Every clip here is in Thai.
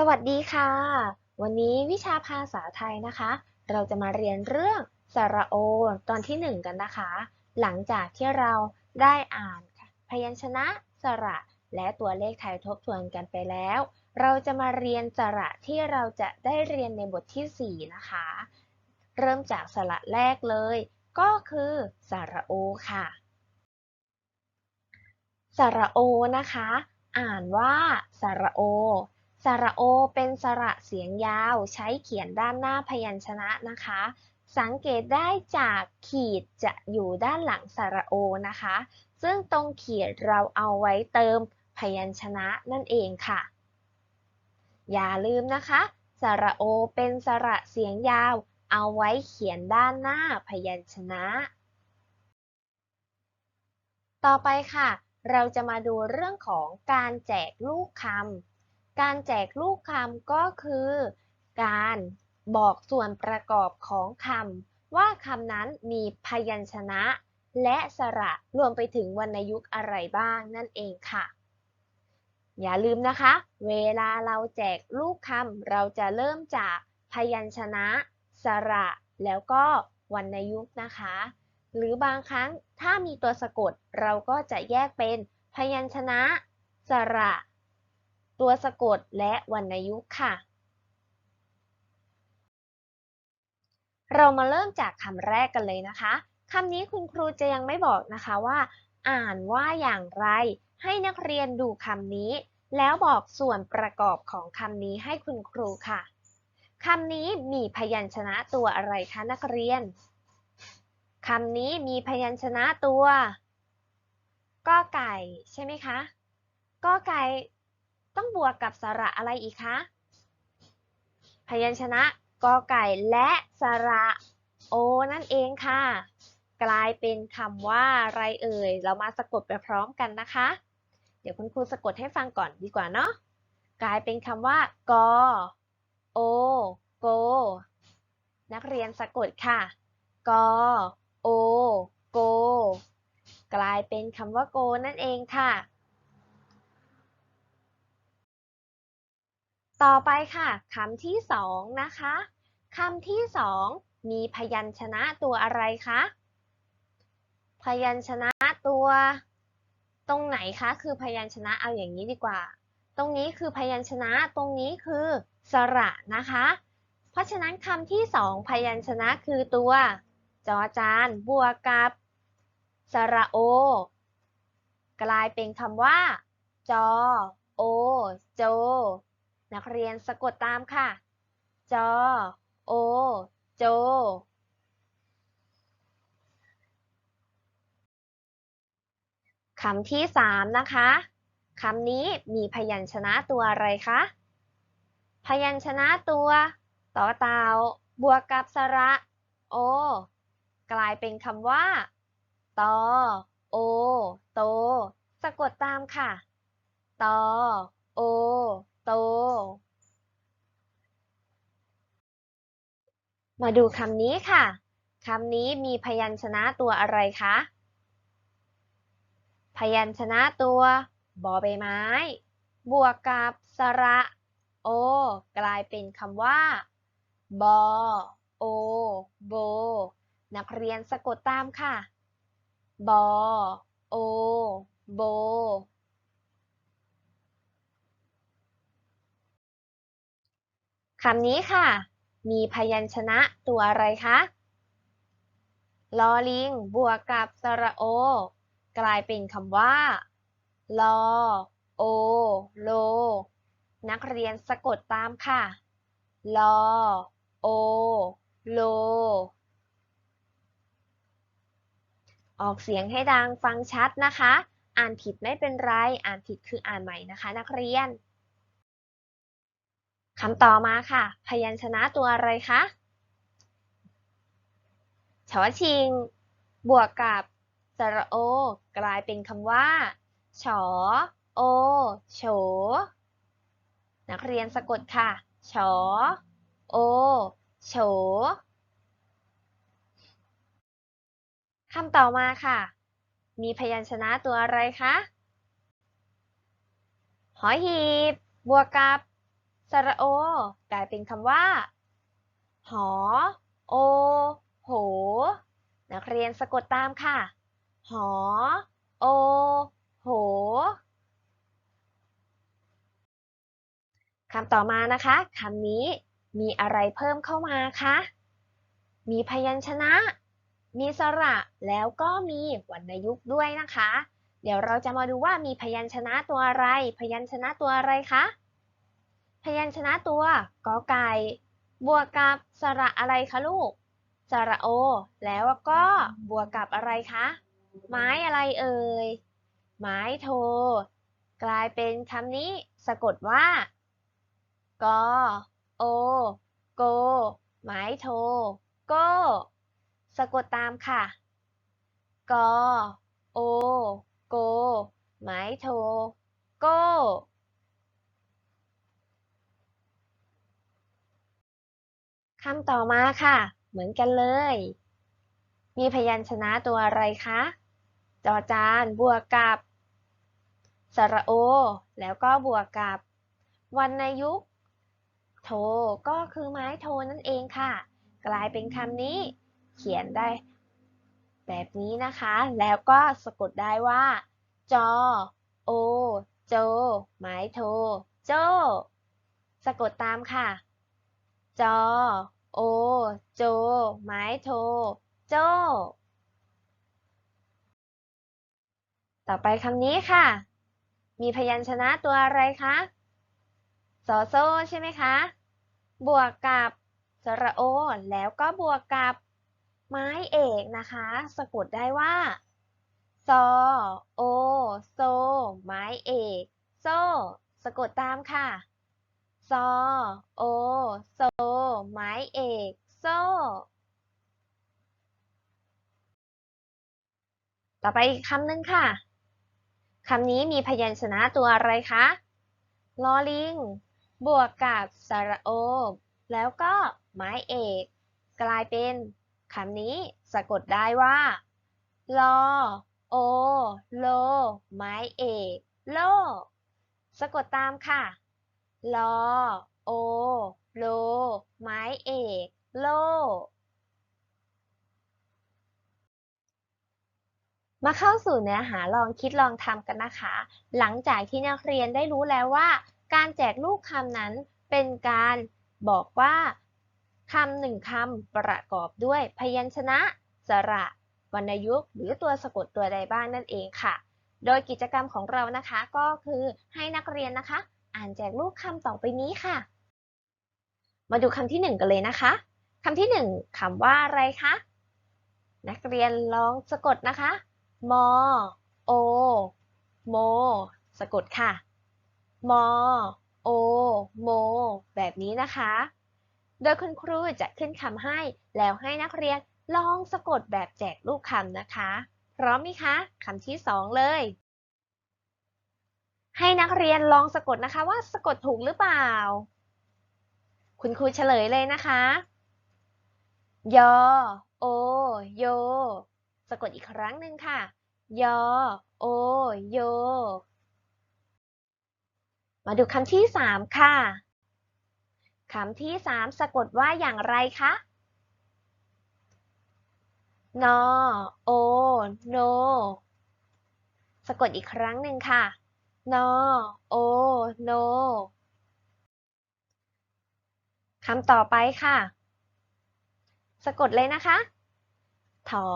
สวัสดีค่ะ วันนี้วิชาภาษาไทยนะคะ เราจะมาเรียนเรื่องสระโอ ตอนที่หนึ่งกันนะคะ หลังจากที่เราได้อ่านพยัญชนะสระ และตัวเลขไทยทบทวนกันไปแล้ว เราจะมาเรียนสระที่เราจะได้เรียนในบทที่ 4 นะคะ เริ่มจากสระแรกเลย ก็คือสระโอค่ะ สระโอนะคะ อ่านว่าสระโอ สระโอเป็นสระเสียงยาว ใช้เขียนด้านหน้าพยัญชนะนะคะ สังเกตได้จากขีดจะอยู่ด้านหลังสระโอนะคะ ซึ่งตรงขีดเราเอาไว้เติมพยัญชนะนั่นเองค่ะ อย่าลืมนะคะ สระโอเป็นสระเสียงยาว เอาไว้เขียนด้านหน้าพยัญชนะ ต่อไปค่ะ เราจะมาดูเรื่องของการแจกลูกคำ การแจกลูกคำก็คือ การบอกส่วนประกอบของคำว่าคำนั้นมีพยัญชนะ และสระรวมไปถึงวรรณยุกต์อะไรบ้างนั่นเองค่ะ อย่าลืมนะคะ เวลาเราแจกลูกคำเราจะเริ่มจากพยัญชนะ สระ แล้วก็วรรณยุกต์นะคะ หรือบางครั้งถ้ามีตัวสะกดเราก็จะแยกเป็นพยัญชนะ สระ ตัวสะกดและวรรณยุกต์ค่ะ เรามาเริ่มจากคำแรกกันเลยนะคะคำนี้คุณครูจะยังไม่บอกนะคะว่า อ่านว่าอย่างไร ให้นักเรียนดูคำนี้ แล้วบอกส่วนประกอบของคำนี้ให้คุณครูค่ะคำนี้มีพยัญชนะตัวอะไรคะนักเรียนคำนี้มีพยัญชนะตัวกอไก่ใช่ไหมคะกอไก่ ต้องบวกกับสระอะไรอีกคะ พยัญชนะกอไก่และสระโอนั่นเองค่ะ กลายเป็นคำว่าอะไรเอ่ย เรามาสะกดไปพร้อมกันนะคะ เดี๋ยวคุณครูสะกดให้ฟังก่อนดีกว่าเนาะ กลายเป็นคำว่ากอโอโก นักเรียนสะกดค่ะกอโอโก กลายเป็นคำว่าโกนั่นเองค่ะ ต่อไปค่ะคำที่สองนะคะคำที่สองมีพยัญชนะตัวอะไรคะ พยัญชนะตัว ตรงไหนคะ คือพยัญชนะเอาอย่างนี้ดีกว่า ตรงนี้คือพยัญชนะตรงนี้คือสระนะคะ เพราะฉะนั้นคำที่สองพยัญชนะคือตัว จอจานบวกกับสระโอ กลายเป็นคำว่า จอ โอ โจ นักเรียนสะกดตามค่ะ จอ โอ โจคำที่สามนะคะ คำนี้มีพยัญชนะตัวอะไรคะ พยัญชนะตัวต่อเตาบวกกับสระ โอ กลายเป็นคำว่าตอโอ โต สะกดตามค่ะตอโอ โต มาดูคำนี้ค่ะ คำนี้มีพยัญชนะตัวอะไรคะ พยัญชนะตัวบอใบไม้ บวกกับสระโอ กลายเป็นคำว่าบอโอโบ นักเรียนสะกดตามค่ะบอโอโบ คำนี้ค่ะ มีพยัญชนะตัวอะไรคะลอลิง บวกกับสระโอ กลายเป็นคำว่าลอโอโล นักเรียนสะกดตามค่ะลอโอโล ออกเสียงให้ดังฟังชัดนะคะ อ่านผิดไม่เป็นไร อ่านผิดคืออ่านใหม่นะคะ นักเรียน คำต่อมาค่ะ พยัญชนะตัวอะไรคะชอชิง บวกกับสระโอ กลายเป็นคำว่าฉอโอโฉนักเรียนสะกดค่ะฉอโอโฉคำต่อมาค่ะ มีพยัญชนะตัวอะไรคะ หอหีบ บวกกับ สระโอ กลายเป็นคำว่า หอ โอ โห นักเรียนสะกดตามค่ะ หอ โอ โหคำต่อมานะคะคำนี้มีอะไรเพิ่มเข้ามาคะ มีพยัญชนะ มีสระแล้วก็มีวรรณยุกต์ด้วยนะคะ เดี๋ยวเราจะมาดูว่ามีพยัญชนะตัวอะไร พยัญชนะตัวอะไรคะ ยัญชนะตัวกอไก่ บวกกับสระอะไรคะลูก สระโอ แล้วก็บวกกับอะไรคะ ไม้อะไรเอ่ย ไม้โท กลายเป็นคำนี้สะกดว่ากอโอ โก ไม้โท โก สะกดตามค่ะกอโอ โก ไม้โท โกำต่อมาค่ะ เหมือนกันเลย มีพยัญชนะตัวอะไรคะ จอจานบวกกับ สระโอ แล้วก็บวกกับ วรรณยุกโทก็คือไม้โทนั่นเองค่ะ กลายเป็นคำนี้ เขียนได้ แบบนี้นะคะ แล้วก็สะกดได้ว่า จอ โอ โจ ไม้โท โจ สะกดตามค่ะ จอ โอ โจ ไม้โท โจต่อไปคำนี้ค่ะ มีพยัญชนะตัวอะไรคะสอโซใช่ไหมคะ บวกกับสระโอ แล้วก็บวกกับไม้เอกนะคะ สะกดได้ว่าซอโอ โซ ไม้เอก โซ สะกดตามค่ะ ซอ โอ โซ ไม้เอก โซต่อไปอีกคำหนึ่งค่ะ คำนี้มีพยัญชนะตัวอะไรคะ ลอลิง บวกกับสระโอ แล้วก็ไม้เอก กลายเป็นคำนี้สะกดได้ว่า ลอ โอ โล ไม้เอก โล สะกดตามค่ะ ลอ โอ โล ไม้เอก โล มาเข้าสู่เนื้อหาลองคิดลองทำกันนะคะ หลังจากที่นักเรียนได้รู้แล้วว่า การแจกลูกคำนั้นเป็นการบอกว่าคำหนึ่งคำประกอบด้วยพยัญชนะ สระ วรรณยุกต์ หรือตัวสะกดตัวใดบ้างนั่นเองค่ะ โดยกิจกรรมของเรานะคะก็คือให้นักเรียนนะคะ อ่านแจกลูกคำต่อไปนี้ค่ะ มาดูคำที่หนึ่งกันเลยนะคะคำที่หนึ่งคำว่าอะไรคะ นักเรียนลองสะกดนะคะ มอ โอ โม สะกดค่ะ มอ โอ โม แบบนี้นะคะ โดยคุณครูจะขึ้นคำให้ แล้วให้นักเรียนลองสะกดแบบแจกลูกคำนะคะ พร้อมไหมคะคำที่สองเลย ให้นักเรียนลองสะกดนะคะว่าสะกดถูกหรือเปล่า คุณครูเฉลยเลยนะคะ ยอ โอ โย สะกดอีกครั้งหนึ่งค่ะ ยอ โอ โย มาดูคำที่สามค่ะ คำที่สามสะกดว่าอย่างไรคะ นอ โอ โน สะกดอีกครั้งหนึ่งค่ะ นอ โอ โน คำต่อไปค่ะ สะกดเลยนะคะ ถอ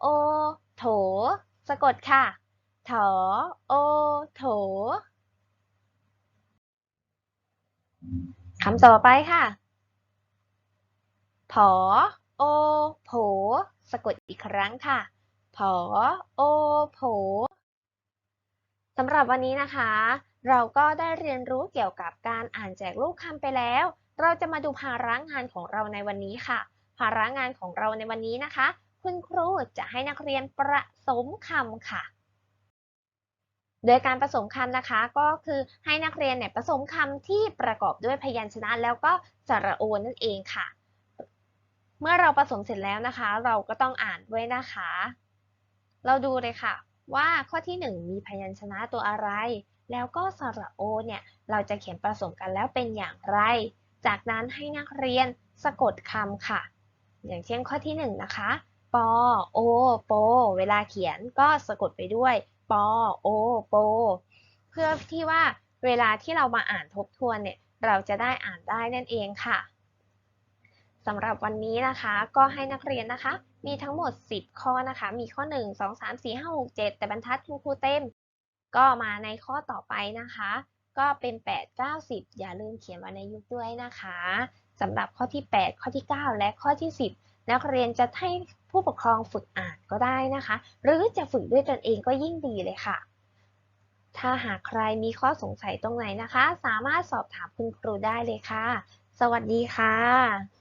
โอ โถ สะกดค่ะ ถอ โอ โถ คำต่อไปค่ะ ผอ โอ โผ สะกดอีกครั้งค่ะ ผอ โอ โผ สำหรับวันนี้นะคะ เราก็ได้เรียนรู้เกี่ยวกับการอ่านแจกลูกคำไปแล้ว เราจะมาดูภาระงานของเราในวันนี้ค่ะ ภาระงานของเราในวันนี้นะคะ คุณครูจะให้นักเรียนประสมคำค่ะ โดยการผสมคำนะคะ ก็คือให้นักเรียนเนี่ยผสมคำที่ประกอบด้วยพยัญชนะแล้วก็สระโอนั่นเองค่ะ เมื่อเราผสมเสร็จแล้วนะคะ เราก็ต้องอ่านด้วยนะคะ เราดูเลยค่ะ ว่าข้อที่ 1 มีพยัญชนะตัวอะไร แล้วก็สระโอเนี่ยเราจะเขียนผสมกันแล้วเป็นอย่างไร จากนั้นให้นักเรียนสะกดคำค่ะ อย่างเช่นข้อที่หนึ่งนะคะปอโอโป เวลาเขียนก็สะกดไปด้วยปอโอโป เพื่อที่ว่าเวลาที่เรามาอ่านทบทวนเนี่ยเราจะได้อ่านได้นั่นเองค่ะสำหรับวันนี้นะคะก็ให้นักเรียนนะคะ มีทั้งหมด 10 ข้อนะคะ มีข้อ 1 2 3 4 5 6 7 แต่บรรทัดคุณครูเต็ม ก็มาในข้อต่อไปนะคะ ก็เป็น 8 9 10 อย่าลืมเขียนวรรณยุกต์ด้วยนะคะสำหรับข้อที่ 8 ข้อที่ 9 และข้อที่ 10 นักเรียนจะให้ผู้ปกครองฝึกอ่านก็ได้นะคะ หรือจะฝึกด้วยตนเองก็ยิ่งดีเลยค่ะ ถ้าหากใครมีข้อสงสัยตรงไหนนะคะ สามารถสอบถามคุณครูได้เลยค่ะ สวัสดีค่ะ